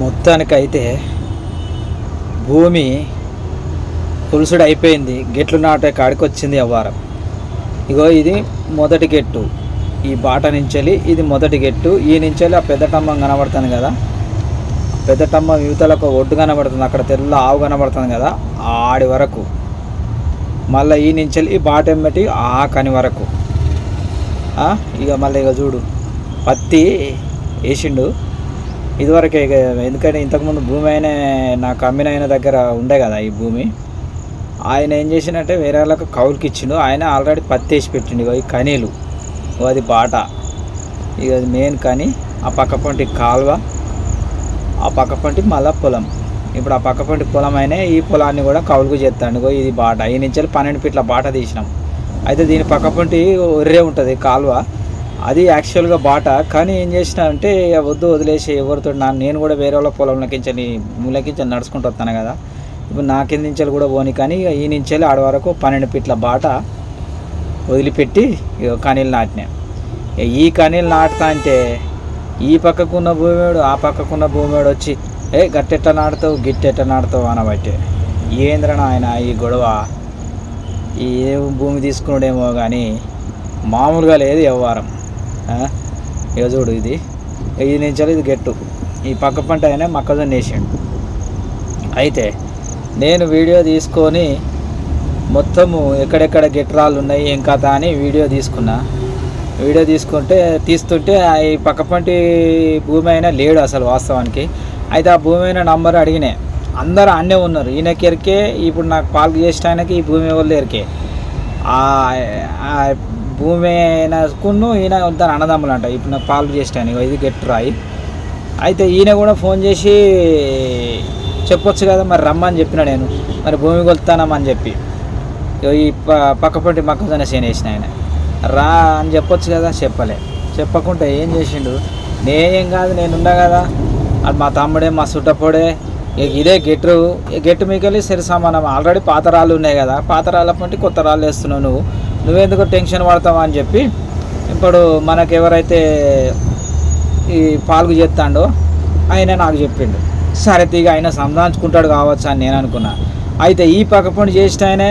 మొత్తానికైతే భూమి పులుసుడు అయిపోయింది గెట్లు నాటే కాడికి వచ్చింది అవ్వారం ఇగో ఇది మొదటి గెట్టు. ఈ బాట నుంచెలి ఇది మొదటి గెట్టు. ఈ నుంచెలి ఆ పెద్ద టమ్మం కనబడుతుంది కదా. పెద్ద టమ్మం యువతలకు ఒడ్డు కనబడుతుంది. అక్కడ తెల్ల ఆవు కనబడుతుంది కదా ఆడి వరకు. మళ్ళీ ఈ నుంచెలి ఈ బాట ఎమ్మటి ఆ కని వరకు ఇక మళ్ళీ ఇక చూడు. పత్తి వేసిండు. ఇదివరకే ఎందుకంటే ఇంతకుముందు భూమి ఆయన నాకు అమ్మిన ఆయన దగ్గర ఉండే కదా ఈ భూమి. ఆయన ఏం చేసిండంటే వేరే వాళ్ళకు కౌలుకి ఇచ్చిండు. ఆయన ఆల్రెడీ పత్తి వేసి పెట్టిండు ఇక ఈ కనీలు. అది బాట. ఇక అది మెయిన్ కని ఆ పక్క పంటి కాలువ ఆ పక్క పంటి మళ్ళా పొలం. ఇప్పుడు ఆ పక్క పంటి పొలం అయినా ఈ పొలాన్ని కూడా కౌలుకు చేస్తాడు. ఇది బాట. ఈ నుంచి పన్నెండు ఫీట్ల బాట తీసినాం. అయితే దీని పక్క పంటి ఒర్రే ఉంటుంది కాలువ. అది యాక్చువల్గా బాట. కానీ ఏం చేసిన అంటే ఇక వద్దు వదిలేసి ఎవరితో నా నేను కూడా వేరే వాళ్ళ పొలంలోకించి మూలకించి నడుచుకుంటూ వస్తాను కదా. ఇప్పుడు నా కింద నుంచి కూడా పోని కానీ ఇక ఈ నుంచి ఆడ వరకు పన్నెండు ఫీట్ల బాట వదిలిపెట్టి ఇక నాటినా. ఈ కనీలు నాటుతా అంటే ఈ పక్కకున్న భూమివాడు ఆ పక్కకున్న భూమివాడు వచ్చి ఏ గట్టెట్ట నాటుతావు గిట్టెట్ట నాటుతావు అనబట్టే. ఏంద్రన ఆయన ఈ గొడవ? ఏ భూమి తీసుకున్నాడేమో కానీ మామూలుగా లేదు వ్యవహారం. ఇక చూడు ఇది. ఇది నిమిషాలు ఇది గెట్టు. ఈ పక్క పంట అయినా మొక్కజొన్న వేసాడు. అయితే నేను వీడియో తీసుకొని మొత్తము ఎక్కడెక్కడ గెట్రాలు ఉన్నాయి ఏం కథ అని వీడియో తీసుకున్నా. వీడియో తీసుకుంటే తీస్తుంటే ఈ పక్కపంటి భూమి అయినా లేడు అసలు వాస్తవానికి. అయితే ఆ భూమి అయిన నంబర్ అడిగినే. అందరూ అన్నే ఉన్నారు. ఈయనకి ఎరికే ఇప్పుడు నాకు పాలు చేసిన ఆయనకి ఈ భూమి వాళ్ళు ఎరికే భూమి అయినకును ఈయన దాని అన్నదమ్ములు అంట. ఇప్పుడు నాకు పాలు చేసాను ఇది గెట్ రాయి అయితే ఈయన కూడా ఫోన్ చేసి చెప్పొచ్చు కదా మరి రమ్మని చెప్పిన నేను. మరి భూమి కొలుతానమని చెప్పి. ఈ ప- పక్కపంటి మొక్కజొన్న చేను వేసిన ఆయన. రా అని చెప్పొచ్చు కదా చెప్పలే. చెప్పకుండా ఏం చేసిండు? నేనేం కాదు నేనున్నా కదా. అది మా తమ్ముడే మా సుట్టపోడే. ఇక ఇదే గెట్టు. ఈ గెట్టు మీకెళ్ళి సరి సమానం. ఆల్రెడీ పాత రాళ్ళు ఉన్నాయి కదా. పాత రాళ్ళ పంటి కొత్త రాళ్ళు వేస్తున్నావు నువ్వు. నువ్వెందుకు టెన్షన్ పడతావా అని చెప్పి ఇప్పుడు మనకు ఎవరైతే ఈ పాల్గు చేస్తాడో ఆయన నాకు చెప్పిండు. సరే తీగ ఆయన సంధానించుకుంటాడు కావచ్చు అని నేను అనుకున్నా. అయితే ఈ పక్క పని చేసిన ఆయనే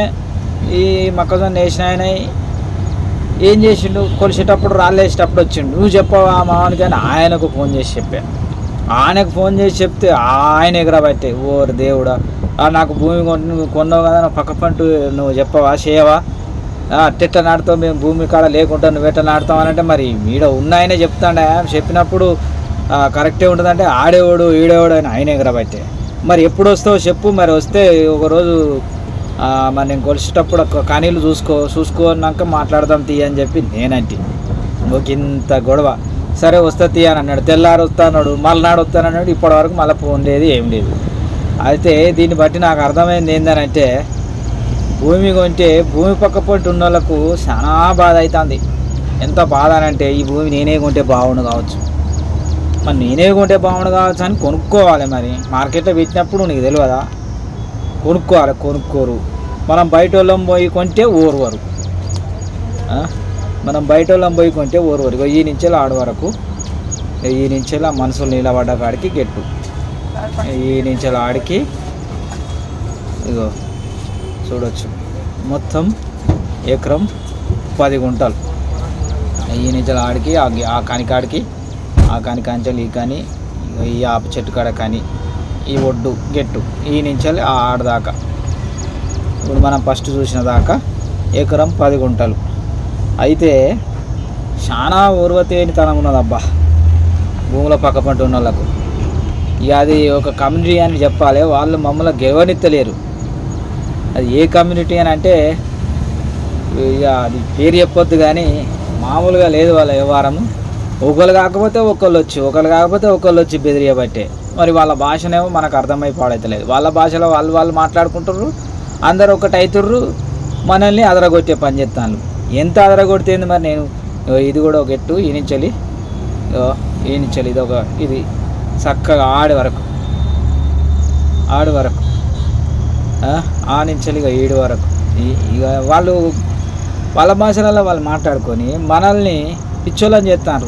ఈ మొక్కజొన్న వేసిన ఆయన ఏం చేసిండు? కొలిసేటప్పుడు రాళ్ళేసేటప్పుడు వచ్చిండు. నువ్వు చెప్పవా మామని కానీ ఆయనకు ఫోన్ చేసి చెప్పాను ఆయనకు ఫోన్ చేసి చెప్తే ఆయన ఎగరబట్టే. ఓరు దేవుడా ఆ, నాకు భూమి నువ్వు కొన్నావు కదా నా పక్క పంటు నువ్వు చెప్పవా చేయవా? అట్టెట్ట నాటుతావు మేము భూమి కాడ లేకుండా నువ్వు ఎట్లా నాటుతావు మరి మీడ ఉన్నాయనే చెప్తాడే. చెప్పినప్పుడు కరెక్టే ఉంటుందంటే ఆడేవాడు ఈడేవాడు అని ఆయన ఎగరబట్టే మరి ఎప్పుడు వస్తావు చెప్పు మరి వస్తే ఒకరోజు మరి నేను కొలిసేటప్పుడు కనీళ్ళు చూసుకో చూసుకున్నాక మాట్లాడదాం తీ అని చెప్పి నేనంటి ఒక ఇంత గొడవ. సరే వస్తా తీ అని అన్నాడు. తెల్లారు వస్తా అన్నాడు మళ్ళీ వస్తానన్నాడు ఇప్పటి వరకు మళ్ళీ ఫోన్ లేదు ఏం లేదు. అయితే దీన్ని బట్టి నాకు అర్థమైంది ఏంటంటే భూమి కొంటే భూమి పక్క పొంటి ఉన్న వాళ్ళకు చాలా బాధ అవుతుంది ఎంత బాధ అని అంటే ఈ భూమి నేనే కొంటే బాగుండు కావచ్చు. మరి నేనే కొంటే బాగుండు కావచ్చు అని కొనుక్కోవాలి మరి. మార్కెట్లో పెట్టినప్పుడు నీకు తెలియదా కొనుక్కోవాలి కొనుక్కోరు. మనం బయట వాళ్ళం పోయి కొంటే ఓరువరు. మనం బయట వాళ్ళం పోయి కొంటే ఓరువరు. ఇగో ఈ నుంచి ఆడ వరకు వెయ్యి నుంచి మనుషులు నిలబడ్డ కాడికి గెట్టు. ఈ నుంచి ఆడికి ఇగో చూడొచ్చు. మొత్తం ఎకరం పది గుంటలు. ఈ నుంచి ఆడికి ఆ కానికాడికి ఆ కాని ఆ కాంచెలు ఈ కానీ ఈ ఆప చెట్టు కాడ కానీ ఈ ఒడ్డు గెట్టు ఈ నుంచి ఆ ఆడదాకా ఇప్పుడు మనం ఫస్ట్ చూసిన దాకా ఎకరం పది గుంటలు. అయితే చాలా ఉర్వతేనితనం ఉన్నది అబ్బా భూముల పక్క పంట ఉన్న వాళ్ళకు ఇక అది ఒక కమ్యూనిటీ అని చెప్పాలి వాళ్ళు మమ్మల్ని గెలవనెత్తలేరు. అది ఏ కమ్యూనిటీ అని అంటే ఇక అది పేరు చెప్పొద్దు కానీ మామూలుగా లేదు వాళ్ళ వ్యవహారము. ఒకళ్ళు కాకపోతే ఒకళ్ళు వచ్చి ఒకళ్ళు కాకపోతే ఒకళ్ళు వచ్చి బెదిరియబట్టే. మరి వాళ్ళ భాషనేమో మనకు అర్థమై పాడైతలేదు. వాళ్ళ భాషలో వాళ్ళు వాళ్ళు మాట్లాడుకుంటారు అందరు ఒకటి మనల్ని అదరగొట్టే పని చేస్తాను ఎంత అదరగొడితేంది మరి నేను ఇది కూడా ఒక ఎట్టు ఈ నుంచెలి ఇది ఒక ఇది చక్కగా ఆడి వరకు ఆడి వరకు. ఆ, నుంచి ఇక ఏడు వరకు. ఇక వాళ్ళు వాళ్ళ భాషలలో వాళ్ళు మాట్లాడుకొని మనల్ని పిచ్చోళ్ళని చేస్తారు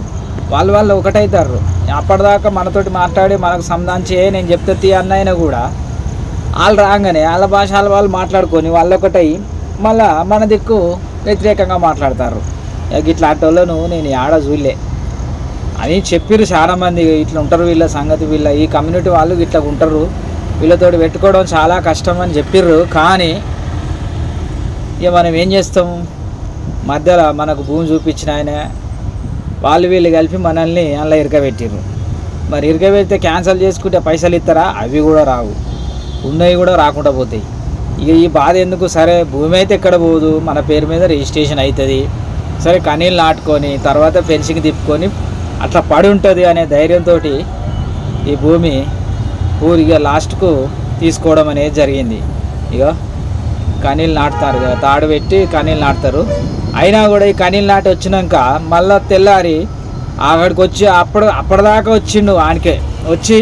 వాళ్ళు వాళ్ళు ఒకటవుతారు అప్పటిదాకా మనతోటి మాట్లాడి మనకు సంధాంచి "ఏ, నేను చెప్తే తీ అన్నైనా కూడా వాళ్ళు రాగానే వాళ్ళ భాష వాళ్ళు మాట్లాడుకొని వాళ్ళు ఒకటై మళ్ళా మన దిక్కు వ్యతిరేకంగా మాట్లాడతారు ఇక ఇట్లాంటి వాళ్ళను నేను ఆడ చూడలే. అని చెప్పిర్రు చాలా మంది ఇట్లా ఉంటారు వీళ్ళ సంగతి వీళ్ళ ఈ కమ్యూనిటీ వాళ్ళు ఇట్లా ఉంటారు. వీళ్ళతో పెట్టుకోవడం చాలా కష్టం అని చెప్పిర్రు. కానీ ఇక మనం ఏం చేస్తాం? మధ్యలో మనకు భూమి చూపించిన ఆయన వాళ్ళు వీళ్ళు కలిపి మనల్ని అలా ఇరకబెట్టిర్రు మరి ఇరకబెడితే క్యాన్సిల్ చేసుకుంటే పైసలు ఇస్తారా? అవి కూడా రావు. ఉన్నవి కూడా రాకుండా పోతాయి. ఇక ఈ బాధ ఎందుకు? సరే భూమి అయితే ఎక్కడ పోదు? మన పేరు మీద రిజిస్ట్రేషన్ అవుతుంది. సరే కనీళ్ళు నాటుకొని తర్వాత ఫెన్సింగ్ తిప్పుకొని అట్లా పడి ఉంటుంది అనే ధైర్యంతో ఈ భూమి ఊరిగా లాస్ట్కు తీసుకోవడం అనేది జరిగింది. ఇక కనీళ్ళు నాటుతారు కదా తాడు పెట్టి కనీళ్ళు నాటుతారు. అయినా కూడా ఈ కనీళ్ళు నాటి వచ్చినాక మళ్ళా తెల్లారి అక్కడికి వచ్చి అప్పుడు అప్పటిదాకా వచ్చిండు ఆయనకే వచ్చి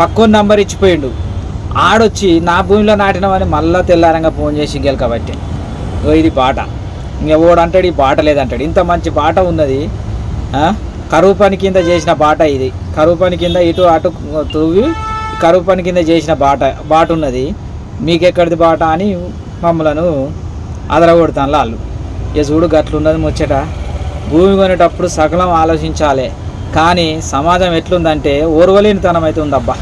పక్కన నంబర్ ఇచ్చిపోయిండు. ఆడొచ్చి నా భూమిలో నాటినామని మళ్ళా తెల్లారంగా ఫోన్ చేసి గెలకబట్టి కాబట్టి. ఇది బాట. ఇంకెవడు అంటాడు ఈ బాట లేదంటాడు. ఇంత మంచి బాట ఉన్నది కరువు పని కింద చేసిన బాట ఇది. కరువు పని కింద ఇటు అటు తూవి కరువు పని కింద చేసిన బాట బాట ఉన్నది మీకెక్కడిది బాట అని మమ్మలను అదరగొడతాను వాళ్ళు. ఇక చూడు గట్లున్నది ముచ్చట. భూమి కొనేటప్పుడు సకలం ఆలోచించాలి. కానీ సమాజం ఎట్లుందంటే ఓర్వలేనితనం అయితే ఉందబ్బా